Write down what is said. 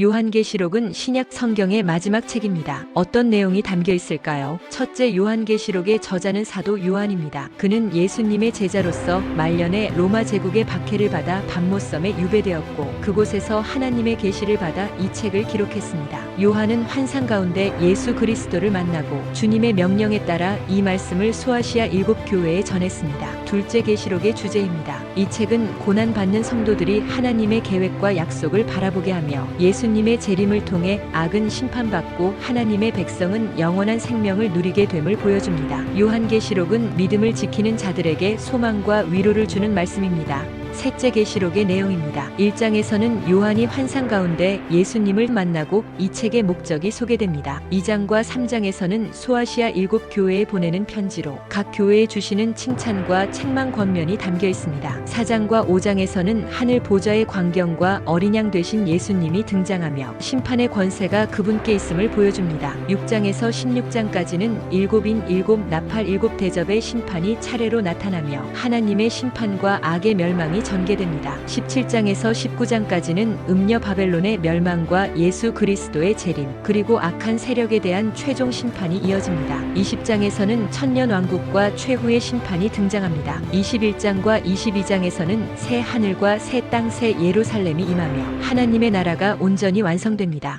요한계시록은 신약 성경의 마지막 책입니다. 어떤 내용이 담겨 있을까요? 첫째 요한계시록의 저자는 사도 요한입니다. 그는 예수님의 제자로서 말년에 로마 제국의 박해를 받아 밤모섬에 유배되었고 그곳에서 하나님의 계시를 받아 이 책을 기록했습니다. 요한은 환상 가운데 예수 그리스도를 만나고 주님의 명령에 따라 이 말씀을 소아시아 일곱 교회에 전했습니다. 둘째 계시록의 주제입니다. 이 책은 고난 받는 성도들이 하나님의 계획과 약속을 바라보게 하며 예수님의 재림을 통해 악은 심판받고 하나님의 백성은 영원한 생명을 누리게 됨을 보여줍니다. 요한계시록은 믿음을 지키는 자들에게 소망과 위로를 주는 말씀입니다. 셋째 계시록의 내용입니다. 1장에서는 요한이 환상 가운데 예수님을 만나고 이 책의 목적이 소개됩니다. 2장과 3장에서는 소아시아 일곱 교회에 보내는 편지로 각 교회에 주시는 칭찬과 책망 권면이 담겨 있습니다. 4장과 5장에서는 하늘 보좌의 광경과 어린 양 되신 예수님이 등장하며 심판의 권세가 그분께 있음을 보여줍니다. 6장에서 16장까지는 일곱인 일곱 나팔 일곱 대접의 심판이 차례로 나타나며 하나님의 심판과 악의 멸망이 전개됩니다. 17장에서 19장까지는 음녀 바벨론의 멸망과 예수 그리스도의 재림, 그리고 악한 세력에 대한 최종 심판이 이어집니다. 20장에서는 천년 왕국과 최후의 심판이 등장합니다. 21장과 22장에서는 새 하늘과 새 땅 새 예루살렘이 임하며 하나님의 나라가 온전히 완성됩니다.